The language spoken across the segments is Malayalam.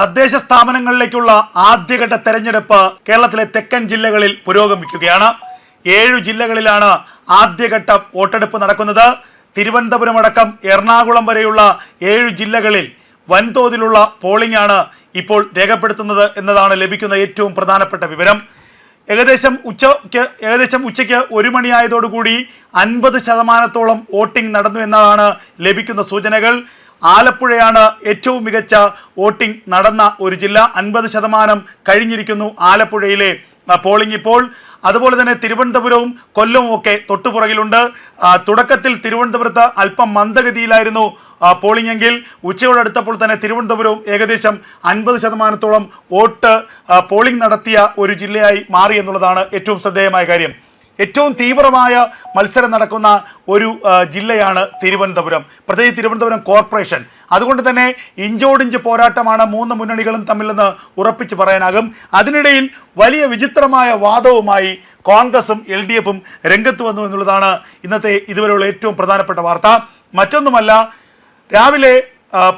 തദ്ദേശ സ്ഥാപനങ്ങളിലേക്കുള്ള ആദ്യഘട്ട തെരഞ്ഞെടുപ്പ് കേരളത്തിലെ തെക്കൻ ജില്ലകളിൽ പുരോഗമിക്കുകയാണ്. ഏഴു ജില്ലകളിലാണ് ആദ്യഘട്ട വോട്ടെടുപ്പ് നടക്കുന്നത്. തിരുവനന്തപുരം അടക്കം എറണാകുളം വരെയുള്ള ഏഴു ജില്ലകളിൽ വൻതോതിലുള്ള പോളിംഗ് ആണ് ഇപ്പോൾ രേഖപ്പെടുത്തുന്നത് എന്നതാണ് ലഭിക്കുന്ന ഏറ്റവും പ്രധാനപ്പെട്ട വിവരം. ഏകദേശം ഉച്ചയ്ക്ക് ഏകദേശം ഉച്ചയ്ക്ക് ഒരു മണിയായതോടുകൂടി അൻപത് ശതമാനത്തോളം വോട്ടിംഗ് നടന്നു എന്നതാണ് ലഭിക്കുന്ന സൂചനകൾ. ആലപ്പുഴയാണ് ഏറ്റവും മികച്ച വോട്ടിംഗ് നടന്ന ഒരു ജില്ല. അൻപത് ശതമാനം കഴിഞ്ഞിരിക്കുന്നു ആലപ്പുഴയിലെ പോളിംഗ് ഇപ്പോൾ. അതുപോലെ തന്നെ തിരുവനന്തപുരവും കൊല്ലവും ഒക്കെ തൊട്ടുപുറകിലുണ്ട്. തുടക്കത്തിൽ തിരുവനന്തപുരത്ത് അല്പം മന്ദഗതിയിലായിരുന്നു പോളിംഗ് എങ്കിൽ. ഉച്ചയോടടുത്തപ്പോൾ തന്നെ തിരുവനന്തപുരവും ഏകദേശം അൻപത് ശതമാനത്തോളം വോട്ട് പോളിംഗ് നടത്തിയ ഒരു ജില്ലയായി മാറി എന്നുള്ളതാണ് ഏറ്റവും ശ്രദ്ധേയമായ കാര്യം. ഏറ്റവും തീവ്രമായ മത്സരം നടക്കുന്ന ഒരു ജില്ലയാണ് തിരുവനന്തപുരം. പ്രത്യേകിച്ച് തിരുവനന്തപുരം കോർപ്പറേഷൻ. അതുകൊണ്ട് തന്നെ ഇഞ്ചോടിഞ്ച് പോരാട്ടമാണ് മൂന്ന് മുന്നണികളും തമ്മിൽ നിന്ന് ഉറപ്പിച്ച് പറയാനാകും. അതിനിടയിൽ വലിയ വിചിത്രമായ വാദവുമായി കോൺഗ്രസും എൽ ഡി എഫും രംഗത്ത് വന്നു എന്നുള്ളതാണ് ഇന്നത്തെ ഇതുവരെയുള്ള ഏറ്റവും പ്രധാനപ്പെട്ട വാർത്ത. മറ്റൊന്നുമല്ല രാവിലെ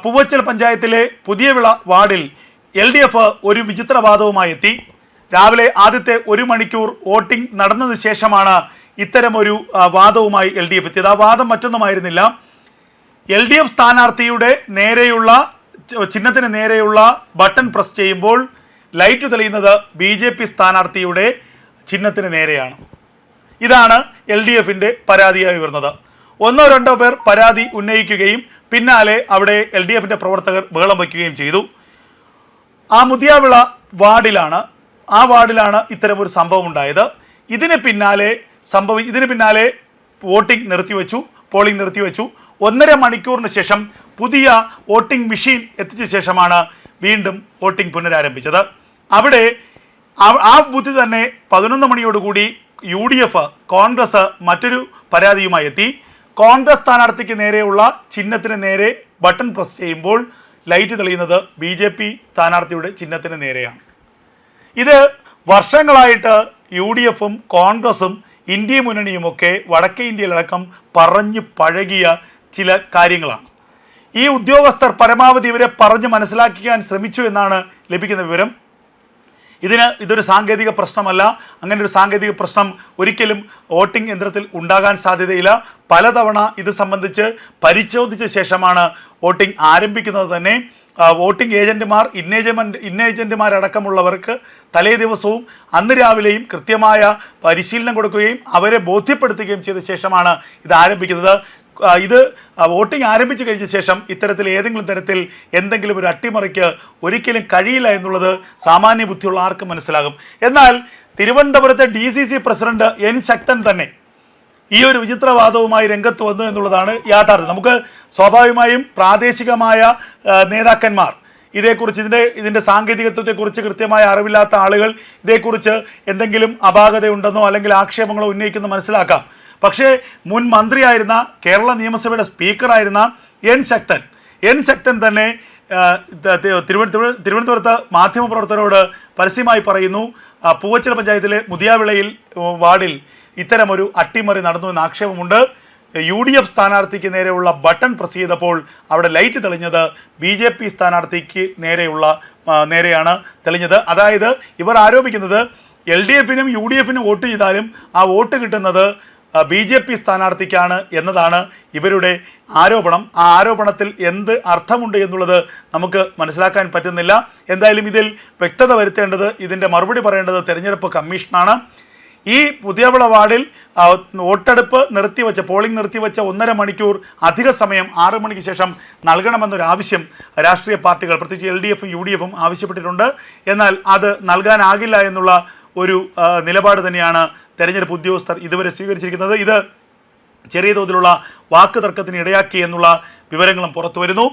പൂവച്ചൽ പഞ്ചായത്തിലെ പുതിയവിള വാർഡിൽ എൽ ഡി എഫ് ഒരു വിചിത്രവാദവുമായി എത്തി. രാവിലെ ആദ്യത്തെ ഒരു മണിക്കൂർ വോട്ടിംഗ് നടന്നതിന് ശേഷമാണ് ഇത്തരമൊരു വാദവുമായി എൽ ഡി എഫ് എത്തിയത്. ആ വാദം മറ്റൊന്നുമായിരുന്നില്ല. എൽ ഡി എഫ് സ്ഥാനാർത്ഥിയുടെ നേരെയുള്ള ചിഹ്നത്തിന് നേരെയുള്ള ബട്ടൺ പ്രസ് ചെയ്യുമ്പോൾ ലൈറ്റ് തെളിയുന്നത് ബി ജെ പി സ്ഥാനാർത്ഥിയുടെ ചിഹ്നത്തിന് നേരെയാണ്. ഇതാണ് എൽ ഡി എഫിന്റെ പരാതിയായി വരുന്നത്. ഒന്നോ രണ്ടോ പേർ പരാതി ഉന്നയിക്കുകയും പിന്നാലെ അവിടെ എൽ ഡി എഫിന്റെ പ്രവർത്തകർ ബഹളം വയ്ക്കുകയും ചെയ്തു. ആ മുതിയാവിള വാർഡിലാണ് ആ വാർഡിലാണ് ഇത്തരമൊരു സംഭവം ഉണ്ടായത്. ഇതിന് പിന്നാലെ സംഭവ ഇതിന് പിന്നാലെ വോട്ടിംഗ് നിർത്തിവെച്ചു പോളിംഗ് നിർത്തിവെച്ചു. ഒന്നര മണിക്കൂറിന് ശേഷം പുതിയ വോട്ടിംഗ് മെഷീൻ എത്തിച്ച ശേഷമാണ് വീണ്ടും വോട്ടിംഗ് പുനരാരംഭിച്ചത്. അവിടെ ആ- ബൂത്തിൽ തന്നെ പതിനൊന്ന് മണിയോടുകൂടി യു ഡി എഫ് കോൺഗ്രസ് മറ്റൊരു പരാതിയുമായി എത്തി. കോൺഗ്രസ് സ്ഥാനാർത്ഥിക്ക് നേരെയുള്ള ചിഹ്നത്തിന് നേരെ ബട്ടൺ പ്രസ് ചെയ്യുമ്പോൾ ലൈറ്റ് തെളിയുന്നത് ബി ജെ പി സ്ഥാനാർത്ഥിയുടെ ചിഹ്നത്തിന് നേരെയാണ്. ഇത് വർഷങ്ങളായിട്ട് യു ഡി എഫും കോൺഗ്രസും ഇന്ത്യ മുന്നണിയുമൊക്കെ വടക്കേ ഇന്ത്യയിലടക്കം പറഞ്ഞു പഴകിയ ചില കാര്യങ്ങളാണ്. ഈ ഉദ്യോഗസ്ഥർ പരമാവധി ഇവരെ പറഞ്ഞ് മനസ്സിലാക്കിക്കാൻ ശ്രമിച്ചു എന്നാണ് ലഭിക്കുന്ന വിവരം. ഇതിന് ഇതൊരു സാങ്കേതിക പ്രശ്നമല്ല. അങ്ങനെ ഒരു സാങ്കേതിക പ്രശ്നം ഒരിക്കലും വോട്ടിംഗ് യന്ത്രത്തിൽ ഉണ്ടാകാൻ സാധ്യതയില്ല. പലതവണ ഇത് സംബന്ധിച്ച് പരിശോധിച്ച ശേഷമാണ് വോട്ടിംഗ് ആരംഭിക്കുന്നത് തന്നെ. വോട്ടിംഗ് ഏജന്റുമാർ ഇന്നേജമെന്റ് ഇന്നേജന്റുമാരടക്കമുള്ളവർക്ക് തലേ ദിവസവും അന്ന് രാവിലെയും കൃത്യമായ പരിശീലനം കൊടുക്കുകയും അവരെ ബോധ്യപ്പെടുത്തുകയും ചെയ്ത ശേഷമാണ് ഇത് ആരംഭിക്കുന്നത്. ഇത് വോട്ടിംഗ് ആരംഭിച്ചു കഴിഞ്ഞ ശേഷം ഇത്തരത്തിൽ ഏതെങ്കിലും തരത്തിൽ എന്തെങ്കിലും ഒരു അട്ടിമറിക്ക് ഒരിക്കലും കഴിയില്ല എന്നുള്ളത് സാമാന്യ ബുദ്ധിയുള്ള ആർക്കും മനസ്സിലാകും. എന്നാൽ തിരുവനന്തപുരത്തെ ഡി പ്രസിഡന്റ് എൻ ശക്തൻ തന്നെ ഈ ഒരു വിചിത്രവാദവുമായി രംഗത്ത് വന്നു എന്നുള്ളതാണ് യാഥാർത്ഥ്യം. നമുക്ക് സ്വാഭാവികമായും പ്രാദേശികമായ നേതാക്കന്മാർ ഇതേക്കുറിച്ച് ഇതിന്റെ ഇതിന്റെ സാങ്കേതികത്വത്തെക്കുറിച്ച് കൃത്യമായ അറിവില്ലാത്ത ആളുകൾ ഇതേക്കുറിച്ച് എന്തെങ്കിലും അപാകതയുണ്ടെന്നോ അല്ലെങ്കിൽ ആക്ഷേപങ്ങളോ ഉന്നയിക്കുന്നു മനസ്സിലാക്കാം. പക്ഷേ മുൻ മന്ത്രിയായിരുന്ന കേരള നിയമസഭയുടെ സ്പീക്കറായിരുന്ന എൻ ശക്തൻ എൻ ശക്തൻ തന്നെ തിരുവനന്തപുരത്ത് മാധ്യമപ്രവർത്തകരോട് പരസ്യമായി പറയുന്നു പൂവച്ചൽ പഞ്ചായത്തിലെ മുതിയാവിളയിൽ വാർഡിൽ ഇത്തരമൊരു അട്ടിമറി നടന്നു എന്ന ആക്ഷേപമുണ്ട്. യു ഡി എഫ് സ്ഥാനാർത്ഥിക്ക് നേരെയുള്ള ബട്ടൺ പ്രസ് ചെയ്തപ്പോൾ അവിടെ ലൈറ്റ് തെളിഞ്ഞത് ബി ജെ പി സ്ഥാനാർത്ഥിക്ക് നേരെയുള്ള നേരെയാണ് തെളിഞ്ഞത്. അതായത് ഇവർ ആരോപിക്കുന്നത് എൽ ഡി എഫിനും യു ഡി എഫിനും വോട്ട് ചെയ്താലും ആ വോട്ട് കിട്ടുന്നത് ബി ജെ പി സ്ഥാനാർത്ഥിക്കാണ് എന്നതാണ് ഇവരുടെ ആരോപണം. ആ ആരോപണത്തിൽ എന്ത് അർത്ഥമുണ്ട് എന്നുള്ളത് നമുക്ക് മനസ്സിലാക്കാൻ പറ്റുന്നില്ല. എന്തായാലും ഇതിൽ വ്യക്തത വരുത്തേണ്ടത് ഇതിന്റെ മറുപടി പറയേണ്ടത് തെരഞ്ഞെടുപ്പ് കമ്മീഷനാണ്. ഈ പുതിയവിള വാർഡിൽ വോട്ടെടുപ്പ് നിർത്തിവെച്ച പോളിംഗ് നിർത്തിവെച്ച ഒന്നര മണിക്കൂർ അധിക സമയം ആറ് മണിക്ക് ശേഷം നൽകണമെന്നൊരു ആവശ്യം രാഷ്ട്രീയ പാർട്ടികൾ പ്രത്യേകിച്ച് എൽ ഡി എഫും യു ഡി എഫും ആവശ്യപ്പെട്ടിട്ടുണ്ട്. എന്നാൽ അത് നൽകാനാകില്ല എന്നുള്ള ഒരു നിലപാട് തന്നെയാണ് തെരഞ്ഞെടുപ്പ് ഉദ്യോഗസ്ഥർ ഇതുവരെ സ്വീകരിച്ചിരിക്കുന്നത്. ഇത് ചെറിയ തോതിലുള്ള വാക്ക് തർക്കത്തിന് ഇടയാക്കി എന്നുള്ള വിവരങ്ങളും പുറത്തു വരുന്നു.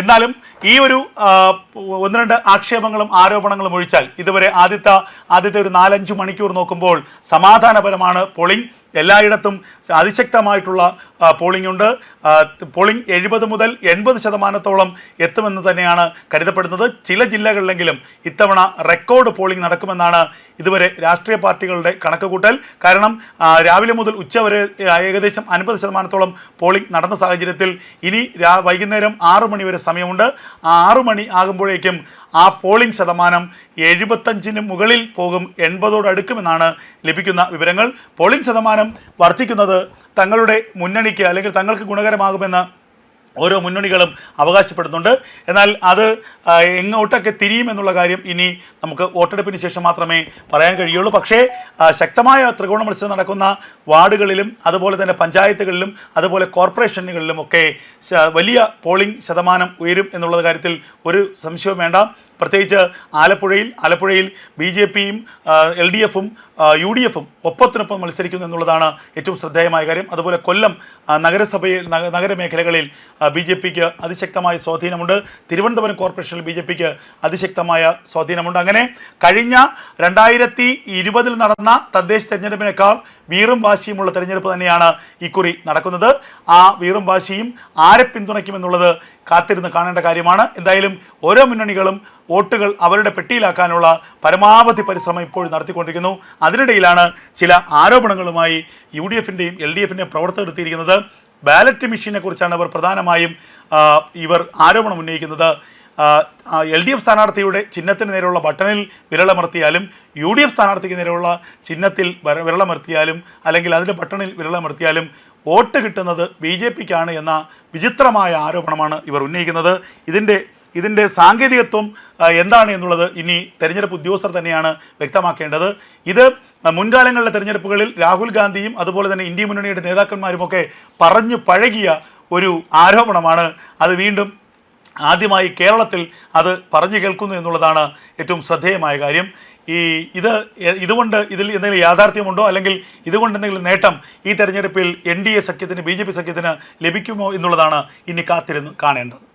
എന്നാലും ഈ ഒരു ഒന്ന് രണ്ട് ആക്ഷേപങ്ങളും ആരോപണങ്ങളും ഒഴിച്ചാൽ ഇതുവരെ ആദ്യത്തെ ആദ്യത്തെ ഒരു നാലഞ്ച് മണിക്കൂർ നോക്കുമ്പോൾ സമാധാനപരമാണ് പോളിംഗ്. എല്ലായിടത്തും അതിശക്തമായിട്ടുള്ള പോളിംഗ് ഉണ്ട്. പോളിംഗ് എഴുപത് മുതൽ എൺപത് ശതമാനത്തോളം എത്തുമെന്ന് തന്നെയാണ് കരുതപ്പെടുന്നത്. ചില ജില്ലകളിലെങ്കിലും ഇത്തവണ റെക്കോർഡ് പോളിംഗ് നടക്കുമെന്നാണ് ഇതുവരെ രാഷ്ട്രീയ പാർട്ടികളുടെ കണക്കുകൂട്ടൽ. കാരണം രാവിലെ മുതൽ ഉച്ചവരെ വരെ ഏകദേശം അൻപത് ശതമാനത്തോളം പോളിംഗ് നടന്ന സാഹചര്യത്തിൽ ഇനി വൈകുന്നേരം ആറു മണിവരെ സമയമുണ്ട്. ആ ആറു മണി ആകുമ്പോഴേക്കും ആ പോളിംഗ് ശതമാനം എഴുപത്തഞ്ചിന് മുകളിൽ പോകും എൺപതോട് അടുക്കുമെന്നാണ് ലഭിക്കുന്ന വിവരങ്ങൾ. പോളിംഗ് ശതമാനം വർദ്ധിക്കുന്നത് തങ്ങളുടെ മുന്നണിക്ക് അല്ലെങ്കിൽ തങ്ങൾക്ക് ഗുണകരമാകുമെന്ന് ഓരോ മുന്നണികളും അവകാശപ്പെടുന്നുണ്ട്. എന്നാൽ അത് എങ്ങോട്ടൊക്കെ തിരിയുമെന്നുള്ള കാര്യം ഇനി നമുക്ക് വോട്ടെടുപ്പിന് ശേഷം മാത്രമേ പറയാൻ കഴിയുള്ളൂ. പക്ഷേ ശക്തമായ ത്രികോണ മത്സരം നടക്കുന്ന വാർഡുകളിലും അതുപോലെ തന്നെ പഞ്ചായത്തുകളിലും അതുപോലെ കോർപ്പറേഷനുകളിലും ഒക്കെ വലിയ പോളിംഗ് ശതമാനം ഉയരും എന്നുള്ള കാര്യത്തിൽ ഒരു സംശയവും വേണ്ട. പ്രത്യേകിച്ച് ആലപ്പുഴയിൽ ആലപ്പുഴയിൽ ബി ജെ പിയും എൽ ഡി എഫും യു ഡി എഫും ഒപ്പത്തിനൊപ്പം മത്സരിക്കുന്നു എന്നുള്ളതാണ് ഏറ്റവും ശ്രദ്ധേയമായ കാര്യം. അതുപോലെ കൊല്ലം നഗരസഭയിൽ നഗരമേഖലകളിൽ ബി ജെ പിക്ക് അതിശക്തമായ സ്വാധീനമുണ്ട്. തിരുവനന്തപുരം കോർപ്പറേഷനിൽ ബി ജെ പിക്ക് അതിശക്തമായ സ്വാധീനമുണ്ട്. അങ്ങനെ കഴിഞ്ഞ രണ്ടായിരത്തി ഇരുപതിൽ നടന്ന തദ്ദേശ തെരഞ്ഞെടുപ്പിനേക്കാൾ വീറും വാശിയുമുള്ള തെരഞ്ഞെടുപ്പ് തന്നെയാണ് ഇക്കുറി നടക്കുന്നത്. ആ വീറും വാശിയും ആരെ പിന്തുണയ്ക്കുമെന്നുള്ളത് കാത്തിരുന്ന് കാണേണ്ട കാര്യമാണ്. എന്തായാലും ഓരോ മുന്നണികളും വോട്ടുകൾ അവരുടെ പെട്ടിയിലാക്കാനുള്ള പരമാവധി പരിശ്രമം ഇപ്പോഴും നടത്തിക്കൊണ്ടിരിക്കുന്നു. അതിനിടയിലാണ് ചില ആരോപണങ്ങളുമായി യു ഡി എഫിന്റെയും എൽ ഡി എഫിന്റെയും പ്രവർത്തകർ എത്തിയിരിക്കുന്നത്. ബാലറ്റ് മെഷീനെ കുറിച്ചാണ് അവർ പ്രധാനമായും ഇവർ ആരോപണം ഉന്നയിക്കുന്നത്. എൽ ഡി എഫ് സ്ഥാനാർത്ഥിയുടെ ചിഹ്നത്തിന് നേരെയുള്ള ബട്ടണിൽ വിരളമർത്തിയാലും യു ഡി എഫ് സ്ഥാനാർത്ഥിക്ക് നേരെയുള്ള ചിഹ്നത്തിൽ വര- വിരളമർത്തിയാലും അല്ലെങ്കിൽ അതിന്റെ ബട്ടണിൽ വിരളമർത്തിയാലും വോട്ട് കിട്ടുന്നത് ബി ജെ പിക്കാണ് എന്ന വിചിത്രമായ ആരോപണമാണ് ഇവർ ഉന്നയിക്കുന്നത്. ഇതിന്റെ ഇതിന്റെ സാങ്കേതികത്വം എന്താണ് എന്നുള്ളത് ഇനി തെരഞ്ഞെടുപ്പ് ഉദ്യോഗസ്ഥർ തന്നെയാണ് വ്യക്തമാക്കേണ്ടത്. ഇത് മുൻകാലങ്ങളിലെ തെരഞ്ഞെടുപ്പുകളിൽ രാഹുൽ ഗാന്ധിയും അതുപോലെ തന്നെ ഇന്ത്യ മുന്നണിയുടെ നേതാക്കന്മാരുമൊക്കെ പറഞ്ഞു പഴകിയ ഒരു ആരോപണമാണ്. അത് വീണ്ടും ആദ്യമായി കേരളത്തിൽ അത് പറഞ്ഞു കേൾക്കുന്നു എന്നുള്ളതാണ് ഏറ്റവും ശ്രദ്ധേയമായ കാര്യം. ഈ ഇത് ഇതുകൊണ്ട് ഇതിൽ എന്തെങ്കിലും യാഥാർത്ഥ്യമുണ്ടോ? അല്ലെങ്കിൽ ഇതുകൊണ്ട് എന്തെങ്കിലും നേട്ടം ഈ തെരഞ്ഞെടുപ്പിൽ എൻ ഡി എ സഖ്യത്തിന് ബി ജെ പി സഖ്യത്തിന് ലഭിക്കുമോ എന്നുള്ളതാണ് ഇനി കാത്തിരുന്ന് കാണേണ്ടത്.